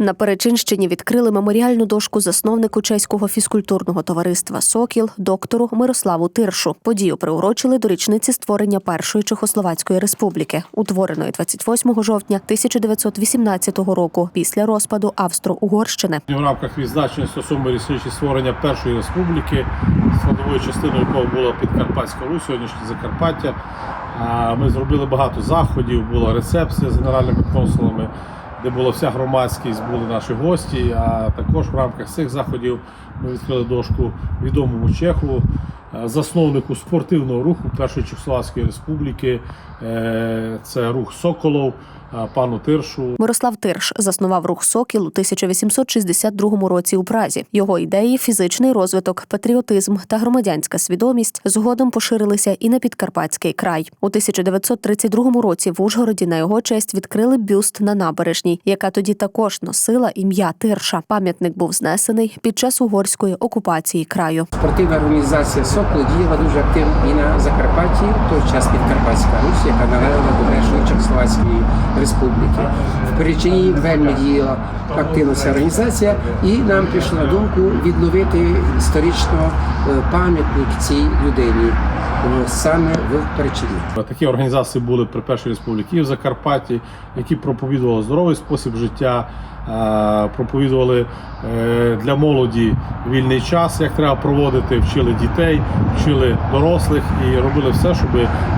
На Перечинщині відкрили меморіальну дошку засновнику чеського фізкультурного товариства Сокіл доктору Мирославу Тиршу. Подію приурочили до річниці створення першої Чехословацької республіки, утвореної 28 жовтня 1918 року після розпаду Австро-Угорщини. В рамках відзначення стосовно річниці створення першої республіки, складовою частиною якого була Підкарпатська Русь, сьогоднішнє Закарпаття. Ми зробили багато заходів, була рецепція з генеральними консулами, де була вся громадськість, були наші гості. А також в рамках цих заходів ми відкрили дошку відомому чеху, засновнику спортивного руху Першої Чехословацької республіки. Е, Це рух Соколов, е, пану Тиршу. Мирослав Тирш заснував рух Сокіл у 1862 році у Празі. Його ідеї, фізичний розвиток, патріотизм та громадянська свідомість згодом поширилися і на підкарпатський край. У 1932 році в Ужгороді на його честь відкрили бюст на набережній, яка тоді також носила ім'я Тирша. Пам'ятник був знесений під час угорської окупації краю. Спортивна організація Сокол діяла дуже активно і на Закарпатті, в той час Підкарпатська Русь, яка належала до першої Чехословацької республіки. В Перечині вельми діяла активно ця організація, і нам прийшло на думку відновити історично е, пам'ятник цій людині е, саме в Перечині. Такі організації були при першій республіці в Закарпатті, які проповідували здоровий спосіб життя, е, проповідували для молоді вільний час, як треба проводити, вчили дітей, вчили дорослих і робили все, щоб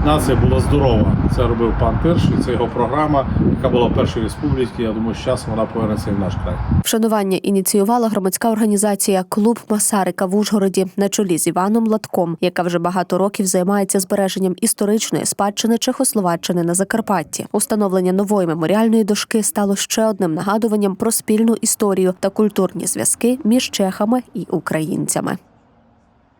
нація була здорова. Це робив пан Тирш, і це його програма, яка була в першій республіці. Я думаю, з часом вона повернеться і в наш край. Вшанування ініціювала громадська організація Клуб Масарика в Ужгороді на чолі з Іваном Латком, яка вже багато років займається збереженням історичної спадщини Чехословаччини на Закарпатті. Установлення нової меморіальної дошки стало ще одним нагадуванням про спільну історію та культурні зв'язки між чехами і українцями.